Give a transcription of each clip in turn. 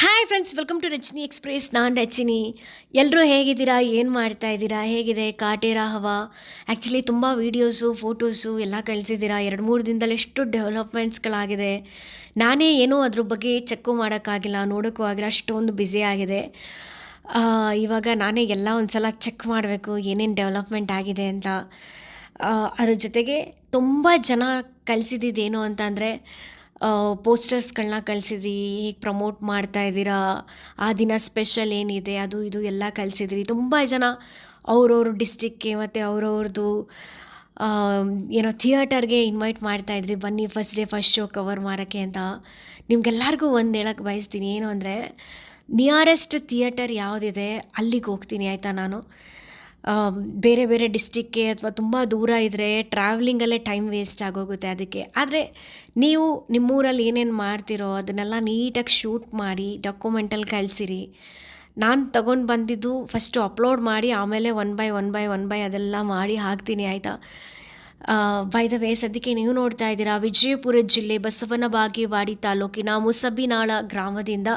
Hi friends welcome to Rachini express ನಾನು ರಚಿನಿ ಎಲ್ಲರೂ ಹೇಗಿದ್ದೀರಾ? ಏನು ಮಾಡ್ತಾ ಇದ್ದೀರಾ? ಹೇಗಿದೆ? ಕಾಟೇರ ಹವಾ ಆ್ಯಕ್ಚುಲಿ ತುಂಬ ವೀಡಿಯೋಸು ಫೋಟೋಸು ಎಲ್ಲ ಕಳಿಸಿದ್ದೀರಾ? ಎರಡು ಮೂರು ದಿನದಲ್ಲಿ ಎಷ್ಟು ಡೆವಲಪ್ಮೆಂಟ್ಸ್ಗಳಾಗಿದೆ ನಾನೇ ಏನೂ ಅದ್ರ ಬಗ್ಗೆ ಚೆಕ್ಕು ಮಾಡೋಕ್ಕಾಗಿಲ್ಲ, ನೋಡೋಕ್ಕೂ ಆಗಿಲ್ಲ, ಅಷ್ಟೊಂದು ಬ್ಯುಸಿ ಆಗಿದೆ. ಇವಾಗ ನಾನೇ ಎಲ್ಲ ಒಂದು ಸಲ ಚೆಕ್ ಮಾಡಬೇಕು, ಏನೇನು ಡೆವಲಪ್ಮೆಂಟ್ ಆಗಿದೆ ಅಂತ. ಅದ್ರ ಜೊತೆಗೆ ತುಂಬ ಜನ ಕಳಿಸಿದ್ದೇನು ಅಂತ ಅಂದರೆ ಪೋಸ್ಟರ್ಸ್ಗಳನ್ನ ಕಳಿಸಿದ್ರಿ, ಹೇಗೆ ಪ್ರಮೋಟ್ ಮಾಡ್ತಾ ಇದ್ದೀರಾ, ಆ ದಿನ ಸ್ಪೆಷಲ್ ಏನಿದೆ, ಅದು ಇದು ಎಲ್ಲ ಕಳಿಸಿದ್ರಿ. ತುಂಬ ಜನ ಅವ್ರವ್ರ ಡಿಸ್ಟಿಕ್ಗೆ ಮತ್ತು ಅವ್ರವ್ರದ್ದು ಏನೋ ಥಿಯೇಟರ್ಗೆ ಇನ್ವೈಟ್ ಮಾಡ್ತಾಯಿದ್ರಿ ಬನ್ನಿ first day first show cover ಮಾಡೋಕ್ಕೆ ಅಂತ. ನಿಮ್ಗೆಲ್ಲರಿಗೂ ಒಂದು ಹೇಳಕ್ಕೆ ಬಯಸ್ತೀನಿ, ಏನು ಅಂದರೆ ನಿಯರೆಸ್ಟ್ ಥಿಯೇಟರ್ ಯಾವುದಿದೆ, ಅಲ್ಲಿಗೆ ಹೋಗ್ತೀನಿ, ಆಯಿತಾ ನಾನು? ಬೇರೆ ಬೇರೆ ಡಿಸ್ಟಿಕ್ಗೆ ಅಥವಾ ತುಂಬ ದೂರ ಇದ್ದರೆ ಟ್ರಾವೆಲಿಂಗಲ್ಲೇ ಟೈಮ್ ವೇಸ್ಟ್ ಆಗೋಗುತ್ತೆ ಅದಕ್ಕೆ. ಆದರೆ ನೀವು ನಿಮ್ಮೂರಲ್ಲಿ ಏನೇನು ಮಾಡ್ತಿರೋ ಅದನ್ನೆಲ್ಲ ನೀಟಾಗಿ ಶೂಟ್ ಮಾಡಿ ಡಾಕ್ಯುಮೆಂಟಲ್ಲಿ ಕಳಿಸಿರಿ. ನಾನು ತಗೊಂಡು ಬಂದಿದ್ದು ಫಸ್ಟು ಅಪ್ಲೋಡ್ ಮಾಡಿ, ಆಮೇಲೆ one by one by one by ಅದೆಲ್ಲ ಮಾಡಿ ಹಾಕ್ತೀನಿ, ಆಯಿತಾ? ಬೈ ದ ವೇ ಸದ್ಯಕ್ಕೆ ನೀವು ನೋಡ್ತಾ ಇದ್ದೀರಾ ವಿಜಯಪುರ ಜಿಲ್ಲೆ ಬಸವನ ಬಾಗೇವಾಡಿ ತಾಲೂಕಿನ ಮುಸಬಿನಾಳ ಗ್ರಾಮದಿಂದ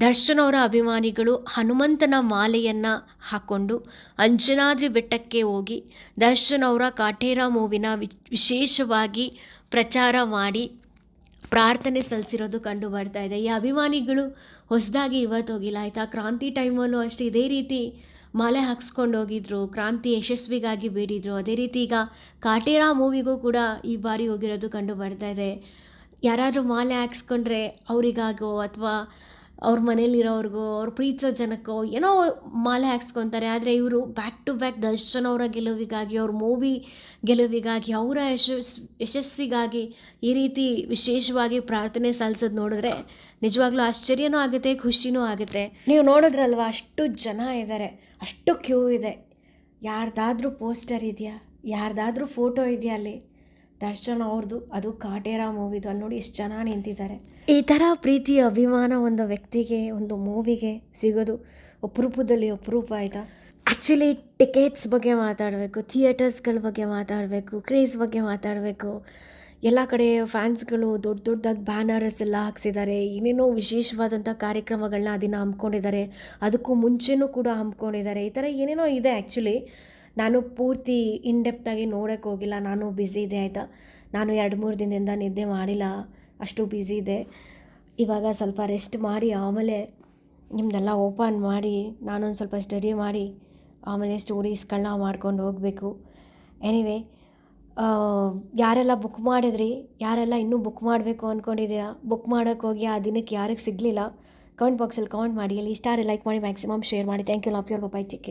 ದರ್ಶನ್ ಅಭಿಮಾನಿಗಳು ಹನುಮಂತನ ಮಾಲೆಯನ್ನು ಹಾಕ್ಕೊಂಡು ಅಂಜನಾದ್ರಿ ಬೆಟ್ಟಕ್ಕೆ ಹೋಗಿ ದರ್ಶನ್ ಅವರ ಕಾಟೇರ ಮೂವಿನ ವಿಶೇಷವಾಗಿ ಪ್ರಚಾರ ಮಾಡಿ ಪ್ರಾರ್ಥನೆ ಸಲ್ಲಿಸಿರೋದು ಕಂಡು ಬರ್ತಾ ಇದೆ. ಈ ಅಭಿಮಾನಿಗಳು ಹೊಸದಾಗಿ ಇವತ್ತು ಹೋಗಿಲ್ಲ. ಆಯಿತಾ? ಕ್ರಾಂತಿ ಟೈಮಲ್ಲೂ ಅಷ್ಟೇ ಇದೇ ರೀತಿ ಮಾಲೆ ಹಾಕ್ಸ್ಕೊಂಡು ಹೋಗಿದ್ರು. ಕ್ರಾಂತಿ ಯಶಸ್ವಿಗಾಗಿ ಬೇಡಿದ್ರು. ಅದೇ ರೀತಿ ಈಗ ಕಾಟೇರ ಮೂವಿಗೂ ಕೂಡ ಈ ಬಾರಿ ಹೋಗಿರೋದು ಕಂಡು ಬರ್ತಾ ಇದೆ. ಯಾರಾದರೂ ಮಾಲೆ ಹಾಕ್ಸ್ಕೊಂಡ್ರೆ ಅವರಿಗಾಗೋ ಅಥವಾ ಅವ್ರ ಮನೇಲಿರೋರ್ಗೋ ಅವ್ರ ಪ್ರೀತಿಸೋ ಜನಕ್ಕೋ, ಏನೋ ಮಾಲೆ ಹಾಕ್ಸ್ಕೊತಾರೆ. ಆದರೆ ಇವರು ಬ್ಯಾಕ್ ಟು ಬ್ಯಾಕ್ ದರ್ಶನ್ ಅವರ ಗೆಲುವಿಗಾಗಿ, ಅವ್ರ ಮೂವಿ ಗೆಲುವಿಗಾಗಿ, ಅವರ ಯಶಸ್, ಯಶಸ್ಸಿಗಾಗಿ ಈ ರೀತಿ ವಿಶೇಷವಾಗಿ ಪ್ರಾರ್ಥನೆ ಸಲ್ಲಿಸೋದು ನೋಡಿದ್ರೆ ನಿಜವಾಗ್ಲೂ ಆಶ್ಚರ್ಯನೂ ಆಗುತ್ತೆ, ಖುಷಿನೂ ಆಗುತ್ತೆ. ನೀವು ನೋಡಿದ್ರಲ್ವ, ಅಷ್ಟು ಜನ ಇದ್ದಾರೆ ಅಷ್ಟು ಕ್ಯೂ ಇದೆ. ಯಾರ್ದಾದ್ರೂ ಪೋಸ್ಟರ್ ಇದೆಯಾ? ಯಾರ್ದಾದ್ರೂ ಫೋಟೋ ಇದೆಯಾ ಅಲ್ಲಿ? ದರ್ಶನ್ ಅವ್ರದ್ದು ಅದು ಕಾಟೇರ ಮೂವಿದು ಅಲ್ಲಿ ನೋಡಿ ಎಷ್ಟು ಜನ ನಿಂತಿದ್ದಾರೆ ಈ ಥರ ಪ್ರೀತಿ, ಅಭಿಮಾನ ಒಂದು ವ್ಯಕ್ತಿಗೆ, ಒಂದು ಮೂವಿಗೆ ಸಿಗೋದು ಅಪರೂಪದಲ್ಲಿ ಅಪರೂಪ ಆಯಿತಾ? ಆ್ಯಕ್ಚುಲಿ ಟಿಕೆಟ್ಸ್ ಬಗ್ಗೆ ಮಾತಾಡಬೇಕು ಥಿಯೇಟರ್ಸ್ಗಳ ಬಗ್ಗೆ ಮಾತಾಡಬೇಕು ಕ್ರೇಜ್ ಬಗ್ಗೆ ಮಾತಾಡಬೇಕು. ಎಲ್ಲ ಕಡೆ ಫ್ಯಾನ್ಸ್ಗಳು ದೊಡ್ಡ ದೊಡ್ಡದಾಗಿ ಬ್ಯಾನರ್ಸ್ ಎಲ್ಲ ಹಾಕ್ಸಿದ್ದಾರೆ ಏನೇನೋ ವಿಶೇಷವಾದಂಥ ಕಾರ್ಯಕ್ರಮಗಳನ್ನ ಅದನ್ನು ದಿನ ಹಮ್ಮಿಕೊಂಡಿದ್ದಾರೆ ಅದಕ್ಕೂ ಮುಂಚೆನೂ ಕೂಡ ಹಮ್ಮಿಕೊಂಡಿದ್ದಾರೆ ಈ ಥರ ಏನೇನೋ ಇದೆ ಆ್ಯಕ್ಚುಲಿ ನಾನು ಪೂರ್ತಿ ಇನ್ಡೆಪ್ತಾಗಿ ನೋಡೋಕ್ಕೆ ಹೋಗಿಲ್ಲ. ನಾನು ಬ್ಯುಸಿ ಇದೆ ಆಯಿತಾ? ನಾನು ಎರಡು ಮೂರು ದಿನದಿಂದ ನಿದ್ದೆ ಮಾಡಿಲ್ಲ. ಅಷ್ಟು ಬ್ಯುಸಿ ಇದೆ ಇವಾಗ ಸ್ವಲ್ಪ ರೆಸ್ಟ್ ಮಾಡಿ, ಆಮೇಲೆ ನಿಮ್ಮನ್ನೆಲ್ಲ ಓಪನ್ ಮಾಡಿ, ನಾನೊಂದು ಸ್ವಲ್ಪ ಸ್ಟಡಿ ಮಾಡಿ, ಆಮೇಲೆ ಸ್ಟೋರೀಸ್ಗಳನ್ನ ಮಾಡ್ಕೊಂಡು ಹೋಗಬೇಕು. ಎನಿವೆ ಯಾರೆಲ್ಲ ಬುಕ್ ಮಾಡಿದ್ರಿ? ಯಾರೆಲ್ಲ ಇನ್ನೂ ಬುಕ್ ಮಾಡಬೇಕು ಅಂದ್ಕೊಂಡಿದ್ದೀರಾ ಬುಕ್ ಮಾಡೋಕ್ಕೆ ಹೋಗಿ ಆ ದಿನಕ್ಕೆ ಯಾರಿಗೆ ಸಿಗಲಿಲ್ಲ? ಕಮೆಂಟ್ ಬಾಕ್ಸಲ್ಲಿ ಕಮೆಂಟ್ ಮಾಡಿ. ಅಲ್ಲಿ ಇಷ್ಟ ಲೈಕ್ ಮಾಡಿ ಮ್ಯಾಕ್ಸಿಮಮ್ ಶೇರ್ ಮಾಡಿ. Thank you love your bye ಚಿಕ್ಕೆ